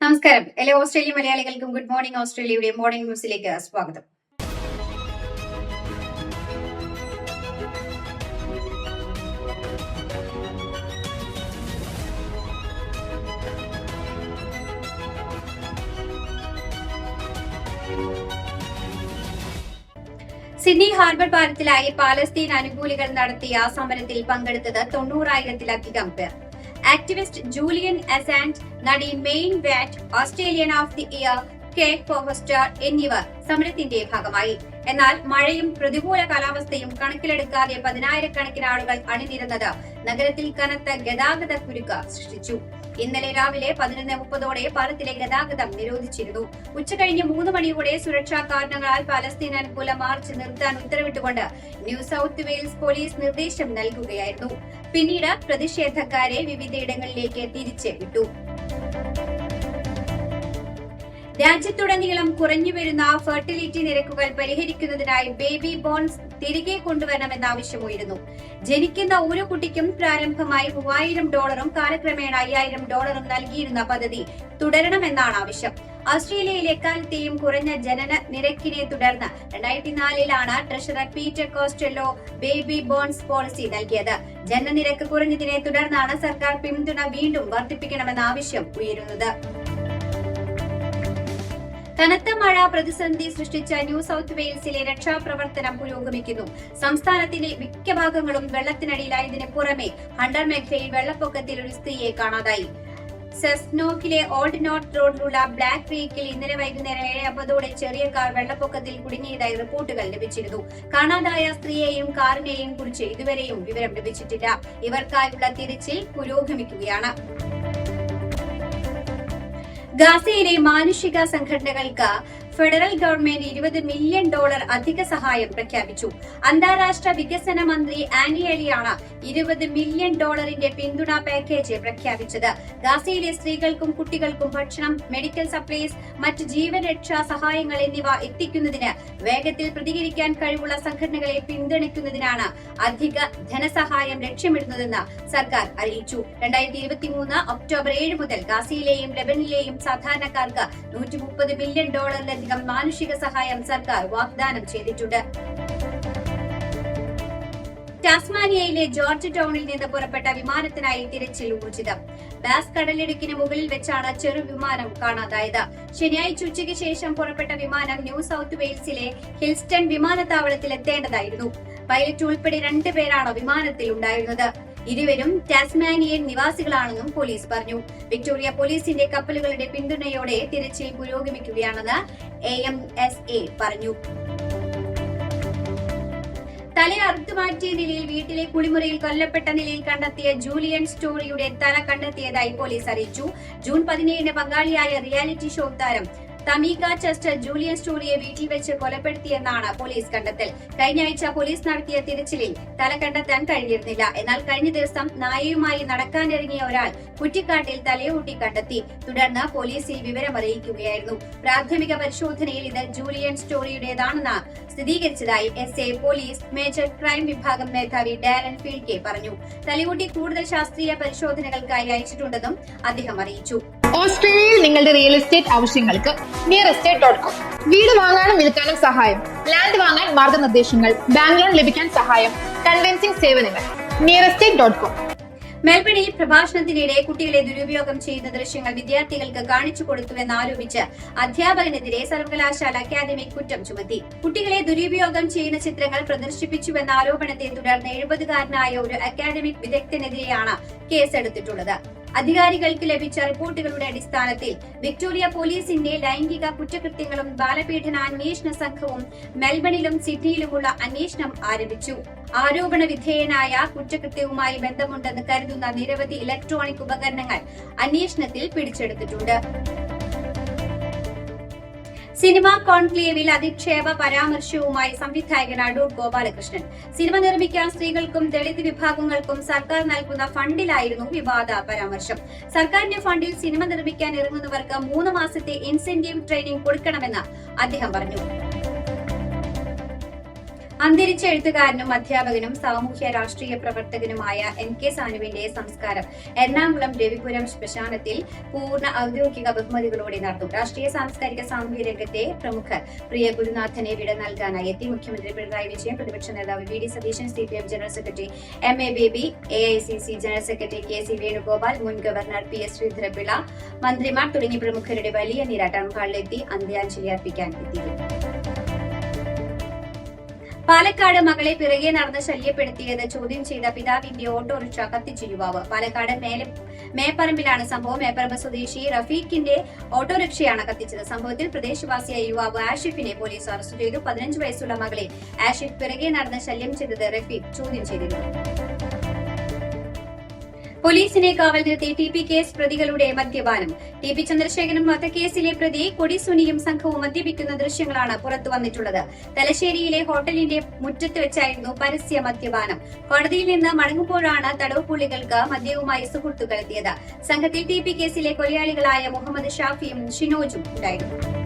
നമസ്കാരം. എല്ലാ ഓസ്ട്രേലിയ മലയാളികൾക്കും ഗുഡ് മോർണിംഗ് ഓസ്ട്രേലിയയുടെ മോർണിംഗ് ന്യൂസിലേക്ക് സ്വാഗതം. സിഡ്നി ഹാർബർ പാലത്തിലായി പാലസ്തീൻ അനുകൂലികൾ നടത്തിയ സമരത്തിൽ പങ്കെടുത്തത് തൊണ്ണൂറായിരത്തിലധികം പേർ. ആക്ടിവിസ്റ്റ് ജൂലിയൻ അസാൻഡ് നടി മെയിൻ വാറ്റ് ഓസ്ട്രേലിയൻ ഓഫ് ദി ഇയർ കേക്ക് ഫോഹസ്റ്റർ എന്നിവർ സമരത്തിന്റെ ഭാഗമായി. എന്നാൽ മഴയും പ്രതികൂല കാലാവസ്ഥയും കണക്കിലെടുക്കാതെ പതിനായിരക്കണക്കിന് ആളുകൾ അണിനിരുന്നത് നഗരത്തിൽ കനത്ത ഗതാഗത കുരുക്ക് സൃഷ്ടിച്ചു. ഇന്നലെ രാവിലെ പതിനൊന്ന് മുപ്പതോടെ പാലത്തിലെ ഗതാഗതം നിരോധിച്ചിരുന്നു. ഉച്ചകഴിഞ്ഞ് മൂന്ന് മണിയോടെ സുരക്ഷാ കാരണങ്ങളാൽ പലസ്തീൻ അനുകൂല മാർച്ച് നിർത്താൻ ഉത്തരവിട്ടുകൊണ്ട് ന്യൂ സൗത്ത് വെയിൽസ് പോലീസ് നിർദ്ദേശം നൽകുകയായിരുന്നു. പിന്നീട് പ്രതിഷേധക്കാരെ വിവിധയിടങ്ങളിലേക്ക് തിരിച്ച് വിട്ടു രാജ്യത്തുടനീളം കുറഞ്ഞുവരുന്ന ഫെർട്ടിലിറ്റി നിരക്കുകൾ പരിഹരിക്കുന്നതിനായി ബേബി ബോൺസ് തിരികെ കൊണ്ടുവരണമെന്ന ആവശ്യമുയരുന്നു. ജനിക്കുന്ന ഓരോ കുട്ടിക്കും പ്രാരംഭമായി മൂവായിരം ഡോളറും കാലക്രമേണ അയ്യായിരം ഡോളറും നൽകിയിരുന്ന പദ്ധതി തുടരണമെന്നാണ് ആവശ്യം. ഓസ്ട്രേലിയയിൽ എക്കാലത്തെയും കുറഞ്ഞ ജനന നിരക്കിനെ തുടർന്ന് രണ്ടായിരത്തി നാലിലാണ് treasurer Peter Costello baby bonus policy നൽകിയത്. ജനനനിരക്ക് കുറഞ്ഞതിനെ തുടർന്നാണ് സർക്കാർ പിന്തുണ വീണ്ടും വർദ്ധിപ്പിക്കണമെന്ന ആവശ്യം ഉയരുന്നത്. കനത്ത മഴ പ്രതിസന്ധി സൃഷ്ടിച്ച ന്യൂ സൗത്ത് വെയിൽസിലെ രക്ഷാപ്രവർത്തനം പുരോഗമിക്കുന്നു. സംസ്ഥാനത്തിന്റെ മിക്ക ഭാഗങ്ങളും വെള്ളത്തിനടിയിലായതിനു പുറമെ ഹണ്ടർ മേഖലയിൽ വെള്ളപ്പൊക്കത്തിൽ ഒരു സ്ത്രീയെ കാണാതായി. സെസ്നോക്കിലെ ഓൾഡ് നോർത്ത് റോഡിലുള്ള ബ്ലാക്ക് ക്രീക്കിൽ ഇന്നലെ വൈകുന്നേരം ഏഴ് അമ്പതോടെ ചെറിയ കാർ വെള്ളപ്പൊക്കത്തിൽ കുടുങ്ങിയതായി റിപ്പോർട്ടുകൾ ലഭിച്ചിരുന്നു. കാണാതായ സ്ത്രീയെയും കാറിനെയും കുറിച്ച് ഇതുവരെയും വിവരം ലഭിച്ചിട്ടില്ല. ഇവർക്കായുള്ള തിരച്ചിൽ പുരോഗമിക്കുകയാണ്. ഗാസയിലെ മാനുഷിക സംഘടനകൾക്ക് ഫെഡറൽ ഗവൺമെന്റ് ഇരുപത് മില്യൺ ഡോളർ അധിക സഹായം പ്രഖ്യാപിച്ചു. അന്താരാഷ്ട്ര വികസന മന്ത്രി ആന്റി അലിയാണ് ഇരുപത് മില്യൺ ഡോളറിന്റെ പിന്തുണ പാക്കേജ് പ്രഖ്യാപിച്ചത്. ഗാസയിലെ സ്ത്രീകൾക്കും കുട്ടികൾക്കും ഭക്ഷണം മെഡിക്കൽ സപ്ലൈസ് മറ്റ് ജീവരക്ഷാ സഹായങ്ങൾ എന്നിവ എത്തിക്കുന്നതിന് വേഗത്തിൽ പ്രതികരിക്കാൻ കഴിവുള്ള സംഘടനകളെ പിന്തുണയ്ക്കുന്നതിനാണ് അധിക ധനസഹായം ലക്ഷ്യമിടുന്നതെന്ന് സർക്കാർ അറിയിച്ചു. രണ്ടായിരത്തി ഇരുപത്തിമൂന്ന് ഒക്ടോബർ ഏഴ് മുതൽ ഗാസയിലെയും ലെബനിലെയും സാധാരണക്കാർക്ക് നൂറ്റി മുപ്പത് ബില്യൺ ഡോളറിലധികം മാനുഷിക സഹായം സർക്കാർ വാഗ്ദാനം ചെയ്തിട്ടുണ്ട്. ടാസ്മാനിയയിലെ ജോർജ് ടൗണിൽ നിന്ന് പുറപ്പെട്ട വിമാനത്തിനായി തിരച്ചിൽ ഊർജിതം. ബാസ് കടലിടുക്കിന് മുകളിൽ വെച്ചാണ് ചെറു വിമാനം കാണാതായത്. ശനിയാഴ്ച ഉച്ചയ്ക്ക് ശേഷം പുറപ്പെട്ട വിമാനം ന്യൂ സൗത്ത് വെയിൽസിലെ ഹിൽസ്റ്റൺ വിമാനത്താവളത്തിൽ എത്തേണ്ടതായിരുന്നു. പൈലറ്റ് ഉൾപ്പെടെ രണ്ടുപേരാണ് വിമാനത്തിൽ ഉണ്ടായിരുന്നത് ഇരുവരും ടാസ്മാനിയൻ നിവാസികളാണെന്നും പോലീസ് പറഞ്ഞു. വിക്ടോറിയ പോലീസിന്റെ കപ്പലുകളുടെ പിന്തുണയോടെ തിരച്ചിൽ പുരോഗമിക്കുകയാണെന്ന് എ എം എസ് എ പറഞ്ഞു. തല അറുത്തുമാറ്റിയ നിലയിൽ വീട്ടിലെ കുളിമുറിയിൽ കൊല്ലപ്പെട്ട നിലയിൽ കണ്ടെത്തിയ ജൂലിയൻ സ്റ്റോറിയുടെ തല കണ്ടെത്തിയതായി പോലീസ് അറിയിച്ചു. ജൂൺ പതിനേഴിന് പങ്കാളിയായ റിയാലിറ്റി ഷോ താരം തമീക ചെസ്റ്റർ ജൂലിയൻ സ്റ്റോറിയെ വീട്ടിൽ വെച്ച് കൊലപ്പെടുത്തിയെന്നാണ് പോലീസ് കണ്ടെത്തൽ. കഴിഞ്ഞ ആഴ്ച പോലീസ് നടത്തിയ തിരച്ചിലിൽ തല കണ്ടെത്താൻ കഴിഞ്ഞിരുന്നില്ല. എന്നാൽ കഴിഞ്ഞ ദിവസം നായയുമായി നടക്കാനിറങ്ങിയ ഒരാൾ കുറ്റിക്കാട്ടിൽ തലയൂട്ടി കണ്ടെത്തി. തുടർന്ന് പോലീസിൽ വിവരമറിയിക്കുകയായിരുന്നു. പ്രാഥമിക പരിശോധനയിൽ ഇത് ജൂലിയൻ സ്റ്റോറിയുടേതാണെന്ന് സ്ഥിരീകരിച്ചതായി S A police major crime വിഭാഗം മേധാവി ഡാരൻ ഫീൽക്കെ പറഞ്ഞു. തലയൂട്ടി കൂടുതൽ ശാസ്ത്രീയ പരിശോധനകൾക്കായി അയച്ചിട്ടുണ്ടെന്നും അദ്ദേഹം അറിയിച്ചു. ഓസ്ട്രേലിയയിൽ നിങ്ങളുടെ റിയൽ എസ്റ്റേറ്റ് ആവശ്യങ്ങൾക്ക് നിയർ എസ്റ്റേറ്റ് ഡോട്ട് കോം വീട് വാങ്ങാനും വിൽക്കാനും സഹായം. ലാൻഡ് വാങ്ങാൻ മാർഗനിർദ്ദേശങ്ങൾ. ബാങ്ക് ലോൺ ലഭിക്കാൻ സഹായം. കൺവെൻസിംഗ് സേവനങ്ങൾ. നിയർ എസ്റ്റേറ്റ് ഡോട്ട് കോം മെൽബണിൽ പ്രഭാഷണത്തിനിടെ കുട്ടികളെ ദുരുപയോഗം ചെയ്യുന്ന ദൃശ്യങ്ങൾ വിദ്യാർത്ഥികൾക്ക് കാണിച്ചു കൊടുത്തുവെന്ന് ആരോപിച്ച് അധ്യാപകനെതിരെ സർവകലാശാല അക്കാദമി കുറ്റം ചുമത്തി. കുട്ടികളെ ദുരുപയോഗം ചെയ്യുന്ന ചിത്രങ്ങൾ പ്രദർശിപ്പിച്ചുവെന്ന ആരോപണത്തെ തുടർന്ന് എഴുപതുകാരനായ ഒരു അക്കാദമിക് വിദഗ്ധനെതിരെയാണ് കേസെടുത്തിട്ടുള്ളത്. അധികാരികൾക്ക് ലഭിച്ച റിപ്പോർട്ടുകളുടെ അടിസ്ഥാനത്തിൽ വിക്ടോറിയ പോലീസിന്റെ ലൈംഗിക കുറ്റകൃത്യങ്ങളും ബാലപീഡന അന്വേഷണ സംഘവും മെൽബണിലും സിഡ്നിയിലുമുള്ള അന്വേഷണം ആരംഭിച്ചു. ആരോപണ വിധേയനായ കുറ്റകൃത്യവുമായി ബന്ധമുണ്ടെന്ന് കരുതുന്ന നിരവധി ഇലക്ട്രോണിക് ഉപകരണങ്ങൾ അന്വേഷണത്തിൽ പിടിച്ചെടുത്തിട്ടുണ്ട്. സിനിമ കോൺക്ലേവിൽ അധിക്ഷേപ പരാമർശവുമായി സംവിധായകൻ അടൂർ ഗോപാലകൃഷ്ണൻ. സിനിമ നിർമ്മിക്കാൻ സ്ത്രീകൾക്കും ദളിത് വിഭാഗങ്ങൾക്കും സർക്കാർ നൽകുന്ന ഫണ്ടിലായിരുന്നു വിവാദ പരാമർശം. സർക്കാരിന്റെ ഫണ്ടിൽ സിനിമ നിർമ്മിക്കാൻ ഇറങ്ങുന്നവർക്ക് മൂന്ന് മാസത്തെ ഇൻസെന്റീവ് ട്രെയിനിംഗ് കൊടുക്കണമെന്ന് അദ്ദേഹം പറഞ്ഞു. അന്തരിച്ച എഴുത്തുകാരനും അധ്യാപകനും സാമൂഹ്യ രാഷ്ട്രീയ പ്രവർത്തകനുമായ എൻ കെ സാനുവിന്റെ സംസ്കാരം. എറണാകുളം രവിപുരം ശ്മശാനത്തിൽ പൂർണ ഔദ്യോഗിക ബഹുമതികളോടെ നടത്തും. രാഷ്ട്രീയ സാംസ്കാരിക സാമൂഹ്യ രംഗത്തെ പ്രമുഖർ പ്രിയ ഗുരുനാഥനെ വിട നൽകാനായി എത്തി. മുഖ്യമന്ത്രി പിണറായി വിജയൻ പ്രതിപക്ഷ നേതാവ് V D Satheesan C P M general secretary M A Baby A I C C general secretary K C Venugopal മുൻ ഗവർണർ പി എസ് ശ്രീധരപിള്ള മന്ത്രിമാർ തുടങ്ങിയ പ്രമുഖരുടെ വലിയ നിര ടൗൺ ഹാളിലെത്തി അന്ത്യാഞ്ജലി അർപ്പിക്കാൻ എത്തിയിരുന്നു. പാലക്കാട് മകളെ പിറകെ നടന്ന് ശല്യപ്പെടുത്തിയത് ചോദ്യം ചെയ്ത പിതാവിന്റെ ഓട്ടോറിക്ഷ കത്തിച്ച യുവാവ്. പാലക്കാട് മേലെ മേപ്പറമ്പിലാണ് സംഭവം. മേപ്പറമ്പ് സ്വദേശി റഫീഖിന്റെ ഓട്ടോറിക്ഷയാണ് കത്തിച്ചത്. സംഭവത്തിൽ പ്രദേശവാസിയായ യുവാവ് ആഷിഫിനെ പോലീസ് അറസ്റ്റ് ചെയ്തു. പതിനഞ്ച് വയസ്സുള്ള മകളെ ആഷിഫ് പിറകെ നടന്ന് ശല്യം ചെയ്തത് റഫീഖ്. ചോദ്യം ചെയ്തിരുന്നു. പോലീസിനെ കാവൽ നിർത്തി ടി പി കേസ് പ്രതികളുടെ മദ്യപാനം. ടി പി ചന്ദ്രശേഖരൻ വധക്കേസിലെ പ്രതി കൊടിസുനിയും സംഘവും മദ്യപിക്കുന്ന ദൃശ്യങ്ങളാണ് പുറത്തു വന്നിട്ടുള്ളത്. തലശ്ശേരിയിലെ ഹോട്ടലിന്റെ മുറ്റത്ത് വെച്ചായിരുന്നു പരസ്യ മദ്യപാനം. കോടതിയിൽ നിന്ന് മടങ്ങുമ്പോഴാണ് തടവ് പുള്ളികൾക്ക് മദ്യവുമായി സുഹൃത്തുക്കൾ എത്തിയത്. സംഘത്തിൽ ടി പി കേസിലെ കൊലയാളികളായ മുഹമ്മദ് ഷാഫിയും ഷിനോജും ഉണ്ടായിരുന്നു.